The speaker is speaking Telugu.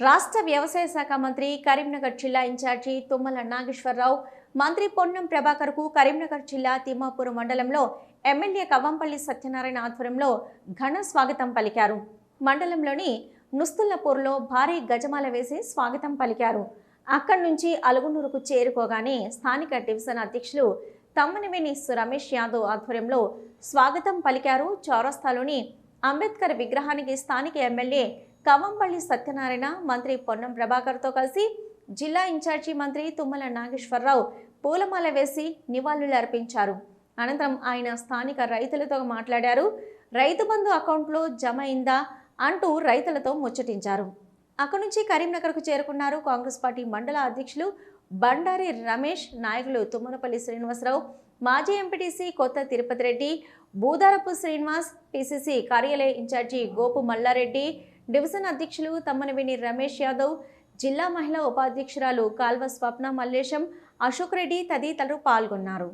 రాష్ట్ర వ్యవసాయ శాఖ మంత్రి కరీంనగర్ జిల్లా ఇన్ఛార్జి తుమ్మల నాగేశ్వరరావు మంత్రి పొన్నం ప్రభాకర్కు కరీంనగర్ జిల్లా తిమ్మాపూర్ మండలంలో ఎమ్మెల్యే కవ్వంపల్లి సత్యనారాయణ ఆధ్వర్యంలో ఘన స్వాగతం పలికారు. మండలంలోని నుస్తుల్లపూర్లో భారీ గజమాల వేసి స్వాగతం పలికారు. అక్కడి నుంచి అలుగునూరుకు చేరుకోగానే స్థానిక డివిజన్ అధ్యక్షులు తమ్మనవేని రమేష్ యాదవ్ ఆధ్వర్యంలో స్వాగతం పలికారు. చౌరస్తాలోని అంబేద్కర్ విగ్రహానికి స్థానిక ఎమ్మెల్యే కవంపల్లి సత్యనారాయణ మంత్రి పొన్నం ప్రభాకర్తో కలిసి జిల్లా ఇన్ఛార్జి మంత్రి తుమ్మల నాగేశ్వరరావు పూలమాల వేసి నివాళులు అర్పించారు. అనంతరం ఆయన స్థానిక రైతులతో మాట్లాడారు. రైతు బంధు అకౌంట్లో జమ అయిందా అంటూ రైతులతో ముచ్చటించారు. అక్కడి నుంచి కరీంనగర్కు చేరుకున్నారు కాంగ్రెస్ పార్టీ మండల అధ్యక్షులు బండారి రమేష్ నాయకులు తుమ్మనపల్లి శ్రీనివాసరావు మాజీ ఎంపీటీసీ కొత్త తిరుపతి రెడ్డి బూదారపు శ్రీనివాస్ పిసిసి కార్యాలయ ఇన్ఛార్జి గోపు మల్లారెడ్డి డివిజన్ అధ్యక్షులు తమ్మనవేని రమేష్ యాదవ్ జిల్లా మహిళా ఉపాధ్యక్షురాలు కాల్వ స్వప్న మల్లేశం అశోక్ రెడ్డి తదితరులు పాల్గొన్నారు.